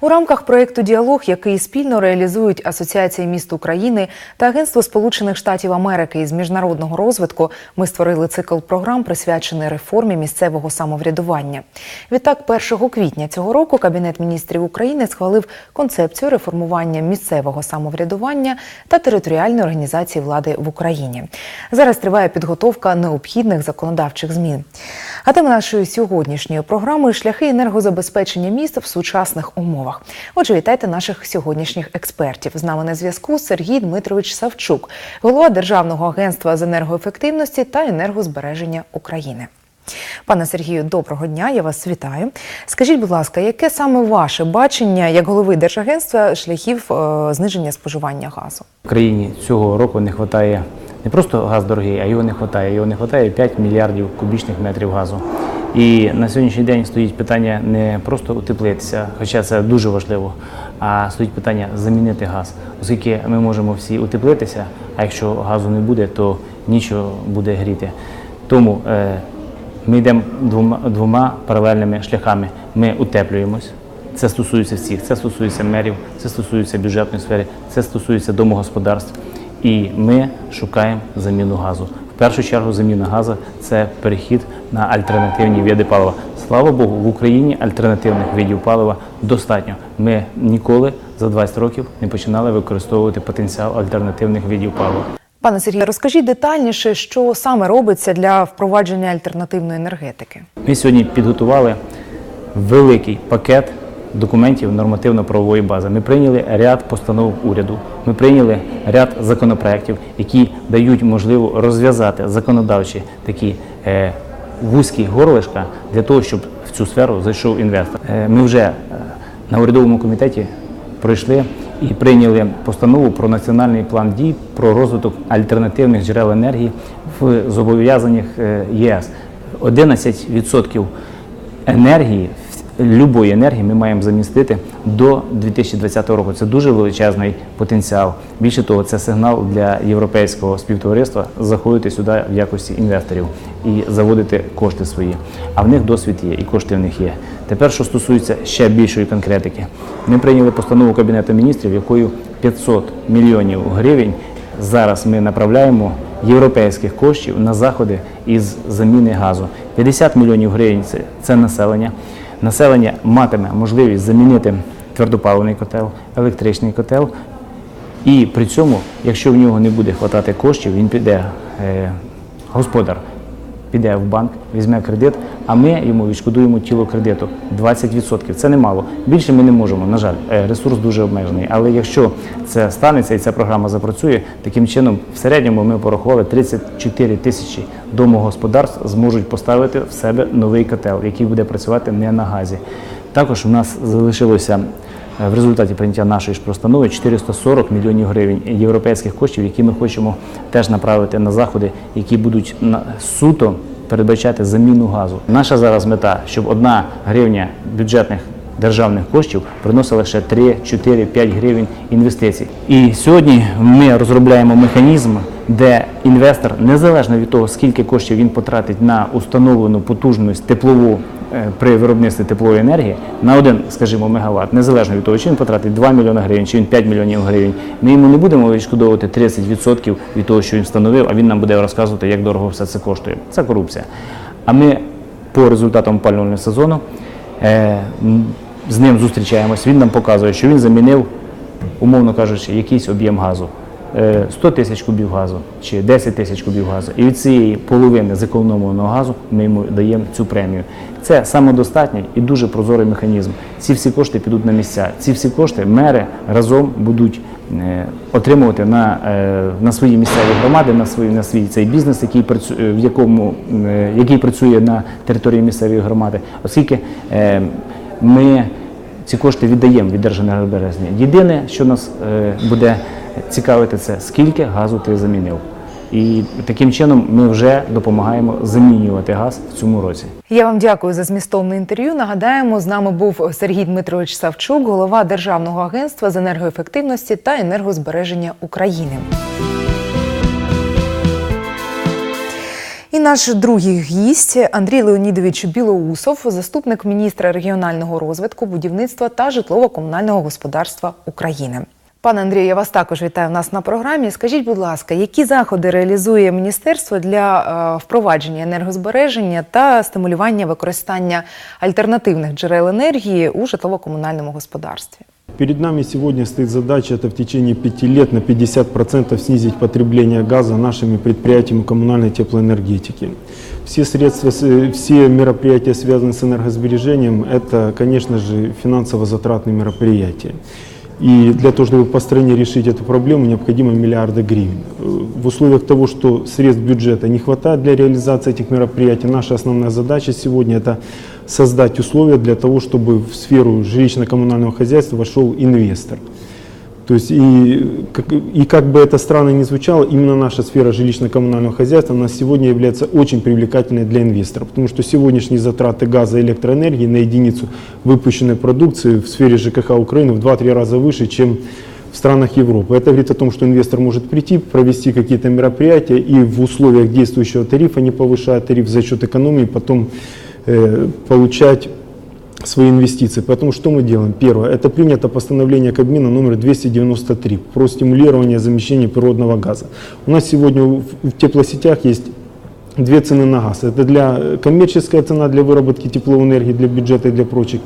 У рамках проєкту Діалог, який спільно реалізують Асоціація міст України та Агентство Сполучених Штатів Америки із міжнародного розвитку, ми створили цикл програм, присвячений реформі місцевого самоврядування. Відтак, 1 квітня цього року Кабінет міністрів України схвалив концепцію реформування місцевого самоврядування та територіальної організації влади в Україні. Зараз триває підготовка необхідних законодавчих змін. А тема нашої сьогоднішньої програми шляхи енергозабезпечення міст в сучасних умовах. Отже, вітайте наших сьогоднішніх експертів. З нами на зв'язку Сергій Дмитрович Савчук, голова Державного агентства з енергоефективності та енергозбереження України. Пане Сергію, доброго дня, я вас вітаю. Скажіть, будь ласка, яке саме ваше бачення як голови Держагентства шляхів е, зниження споживання газу? В країні цього року не вистачає не просто газ дорогий, а його не вистачає. Його не вистачає 5 мільярдів кубічних метрів газу. І на сьогоднішній день стоїть питання не просто утеплитися, хоча це дуже важливо, а стоїть питання замінити газ, оскільки ми можемо всі утеплитися, а якщо газу не буде, то нічого буде гріти. Тому е, ми йдемо двома, двома паралельними шляхами. Ми утеплюємось. Це стосується всіх. Це стосується мерів, це стосується бюджетної сфери, це стосується домогосподарств. І ми шукаємо заміну газу. В першу чергу заміна газу це перехід на альтернативні види палива. Слава Богу, в Україні альтернативних видів палива достатньо. Ми ніколи за 20 років не починали використовувати потенціал альтернативних видів палива. Пане Сергію, розкажіть детальніше, що саме робиться для впровадження альтернативної енергетики. Ми сьогодні підготували великий пакет документів нормативно-правової бази. Ми прийняли ряд постанов уряду. Ми прийняли ряд законопроєктів, які дають можливо розв'язати законодавчі такі е, вузькі горлишка для того, щоб в цю сферу зайшов інвестор. Е, ми вже е, на урядовому комітеті пройшли і прийняли постанову про національний план дій про розвиток альтернативних джерел енергії в зобов'язаннях ЄС. 11% енергії, любої енергії ми маємо замістити до 2020 року. Це дуже величезний потенціал. Більше того, це сигнал для європейського співтовариства заходити сюди в якості інвесторів і заводити кошти свої. А в них досвід є і кошти в них є. Тепер, що стосується ще більшої конкретики, ми прийняли постанову Кабінету міністрів, якою 500 мільйонів гривень зараз ми направляємо європейських коштів на заходи із заміни газу. 50 мільйонів гривень це, населення. Населення матиме можливість замінити твердопаливний котел, електричний котел. І при цьому, якщо в нього не буде вистачати коштів, він піде, е, господар піде в банк, візьме кредит, а ми йому відшкодуємо тіло кредиту 20%. Це немало. Більше ми не можемо. На жаль, е, ресурс дуже обмежений. Але якщо це станеться і ця програма запрацює, таким чином в середньому ми порахували 34 тисячі домогосподарств зможуть поставити в себе новий котел, який буде працювати не на газі. Також у нас залишилося в результаті прийняття нашої ж постанови 440 мільйонів гривень європейських коштів, які ми хочемо теж направити на заходи, які будуть на суто передбачати заміну газу. Наша зараз мета, щоб одна гривня бюджетних державних коштів приносила ще 3, 4, 5 гривень інвестицій. І сьогодні ми розробляємо механізм, де інвестор, незалежно від того, скільки коштів він потратить на установлену потужність теплову е, при виробництві теплової енергії на один, скажімо, мегаватт, незалежно від того, чи він потратить 2 мільйони гривень, чи він 5 мільйонів гривень, ми йому не будемо відшкодовувати 30% від того, що він встановив, а він нам буде розказувати, як дорого все це коштує. Це корупція. А ми по результатам опалювального сезону е, з ним зустрічаємось, він нам показує, що він замінив, умовно кажучи, якийсь об'єм газу. Е, 100 тисяч кубів газу чи 10 тисяч кубів газу. І від цієї половини зекономованого газу ми йому даємо цю премію. Це самодостатній і дуже прозорий механізм. Ці всі кошти підуть на місця. Ці всі кошти мери разом будуть е, отримувати на, е, на свої місцеві громади, на свій, на свій цей бізнес, який працює, в якому, е, який працює на території місцевої громади, оскільки е, ми ці кошти віддаємо від Держенергобереження. Єдине, що нас е, буде цікавити, це скільки газу ти замінив. І таким чином ми вже допомагаємо замінювати газ в цьому році. Я вам дякую за змістовне інтерв'ю. Нагадаємо, з нами був Сергій Дмитрович Савчук, голова Державного агентства з енергоефективності та енергозбереження України. І наш другий гість Андрій Леонідович Білоусов, заступник міністра регіонального розвитку, будівництва та житлово-комунального господарства України. Пане Андрію, я вас також вітаю в нас на програмі. Скажіть, будь ласка, які заходи реалізує міністерство для е, впровадження енергозбереження та стимулювання використання альтернативних джерел енергії у житлово-комунальному господарстві? Перед нами сегодня стоит задача это в течение пяти лет на 50% снизить потребление газа нашими предприятиями коммунальной теплоэнергетики. Все средства, с- все мероприятия, связанные с энергосбережением, это, конечно же, финансово затратные мероприятия. И для того, чтобы по стране решить эту проблему, необходимо миллиарды гривен. Э, В условиях того, что средств бюджета не хватает для реализации этих мероприятий, наша основная задача сегодня – это создать условия для того, чтобы в сферу жилищно-коммунального хозяйства вошел инвестор. То есть и как, и как бы это странно ни звучало, именно наша сфера жилищно-коммунального хозяйства у нас сегодня является очень привлекательной для инвесторов, потому что сегодняшние затраты газа и электроэнергии на единицу выпущенной продукции в сфере ЖКХ Украины в 2-3 раза выше, чем в странах Европы. Это говорит о том, что инвестор может прийти, провести какие-то мероприятия и в условиях действующего тарифа, не повышая тариф за счет экономии, потом э, получать свои инвестиции. Поэтому что мы делаем? Первое, это принято постановление Кабмина номер 293 про стимулирование замещения природного газа. У нас сегодня в теплосетях есть две цены на газ. Это для э, коммерческая цена для выработки тепловой энергии для бюджета и для прочих.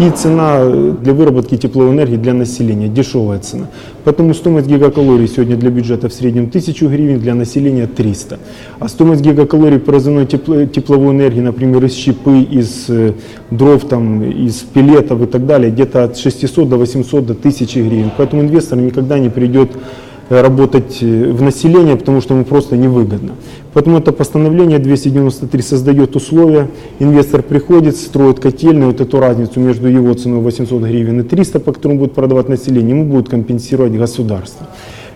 И цена для выработки тепловой энергии для населения, дешевая цена. Поэтому стоимость гигакалорий сегодня для бюджета в среднем 1000 гривен, для населения 300. А стоимость гигакалорий производной тепло- тепловой энергии, например, из щепы, из э, дров, там, из пилетов и так далее, где-то от 600 до 800 до 1000 гривен. Поэтому инвестор никогда не придет работать э, в население, потому что ему просто невыгодно. Поэтому это постановление 293 создает условия, инвестор приходит, строит котельную, вот эту разницу между его ценой 800 гривен и 300, по которому будет продавать население, ему будет компенсировать государство.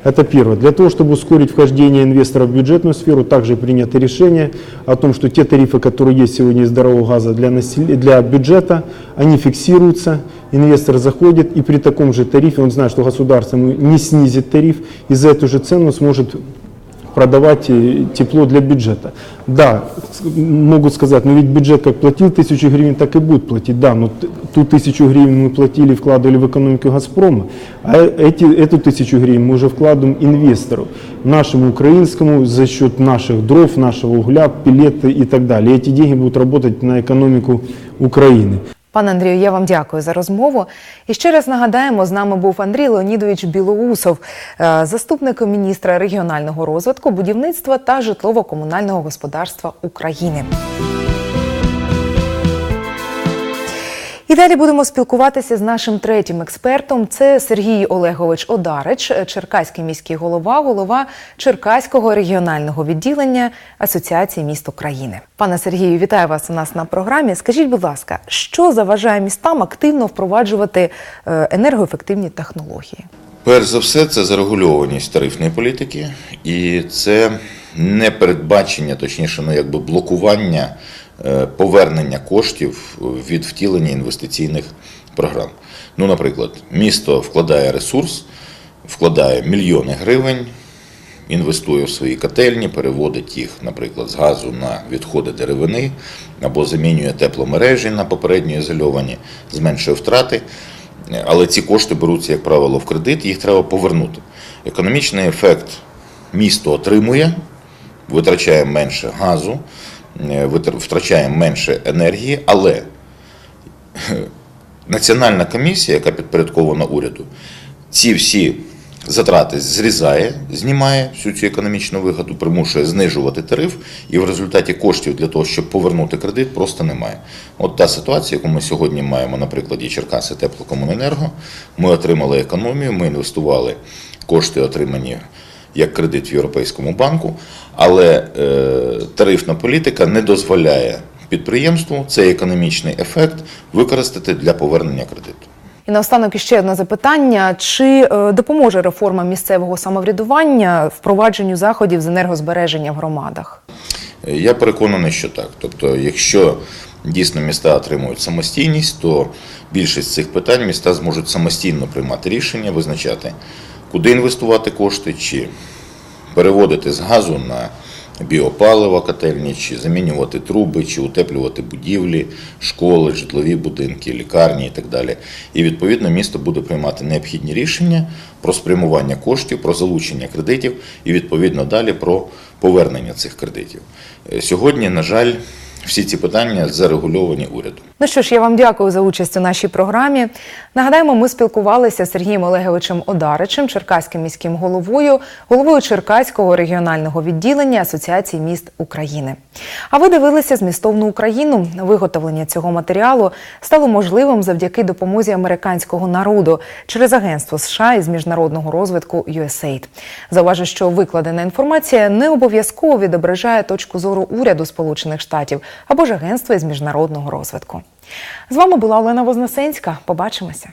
Это первое. Для того, чтобы ускорить вхождение инвестора в бюджетную сферу, также принято решение о том, что те тарифы, которые есть сегодня из дорогого газа для, насел- для бюджета, они фиксируются, инвестор заходит и при таком же тарифе, он знает, что государство ему не снизит тариф, и за эту же цену сможет продавать э, тепло для бюджета. Да, с- могут сказать, ну ведь бюджет как платил тысячу гривен, так и будет платить. Да, но т- ту тысячу гривен мы платили, вкладывали в экономику Газпрома, а эти, эту тысячу гривен мы уже вкладываем инвестору, нашему украинскому, за счет наших дров, нашего угля, пилеты и так далее. И эти деньги будут работать на экономику Украины. Пане Андрію, я вам дякую за розмову. І ще раз нагадаємо, з нами був Андрій Леонідович Білоусов, е, заступник міністра регіонального розвитку, будівництва та житлово-комунального господарства України. І далі будемо спілкуватися з нашим третім експертом. Це Сергій Олегович Одарич, черкаський міський голова, голова Черкаського регіонального відділення Асоціації міст України. Пане Сергію, вітаю вас у нас на програмі. Скажіть, будь ласка, що заважає містам активно впроваджувати е, енергоефективні технології? Перш за все, це зарегульованість тарифної політики, і це непередбачення, точніше, ну якби блокування повернення коштів від втілення інвестиційних програм. Ну, наприклад, місто вкладає ресурс, вкладає мільйони гривень, інвестує в свої котельні, переводить їх, наприклад, з газу на відходи деревини або замінює тепломережі на попередньо ізольовані, зменшує втрати. Але ці кошти беруться, як правило, в кредит, їх треба повернути. Економічний ефект місто отримує, витрачає менше газу, е, витр- втрачає менше енергії, але Національна комісія, яка підпорядкована уряду, ці всі затрати зрізає, знімає всю цю економічну вигоду, примушує знижувати тариф, і в результаті коштів для того, щоб повернути кредит, просто немає. От та ситуація, яку ми сьогодні маємо на прикладі Черкаси Теплокомуненерго. Ми отримали економію, ми інвестували кошти, отримані як кредит в Європейському банку, але е, тарифна політика не дозволяє підприємству цей економічний ефект використати для повернення кредиту. І наостанок іще одне запитання: чи е, допоможе реформа місцевого самоврядування впровадженню заходів з енергозбереження в громадах? Я переконаний, що так. Тобто, якщо дійсно міста отримують самостійність, то більшість цих питань міста зможуть самостійно приймати рішення, визначати, куди інвестувати кошти, чи переводити з газу на біопалива котельні, чи замінювати труби, чи утеплювати будівлі, школи, житлові будинки, лікарні і так далі. І відповідно місто буде приймати необхідні рішення про спрямування коштів, про залучення кредитів і відповідно далі про повернення цих кредитів. Е, Сьогодні, на жаль, всі ці питання зарегульовані урядом. Ну що ж, я вам дякую за участь у нашій програмі. Нагадаємо, ми спілкувалися з Сергієм Олеговичем Одаричем, черкаським міським головою, головою Черкаського регіонального відділення Асоціації міст України. А ви дивилися змістовну Україну. Виготовлення цього матеріалу стало можливим завдяки допомозі американського народу через агентство США із міжнародного розвитку USAID. Зауважу, що викладена інформація не обов'язково відображає точку зору уряду Сполучених Штатів або ж агентства із міжнародного розвитку. З вами була Олена Вознесенська. Побачимося.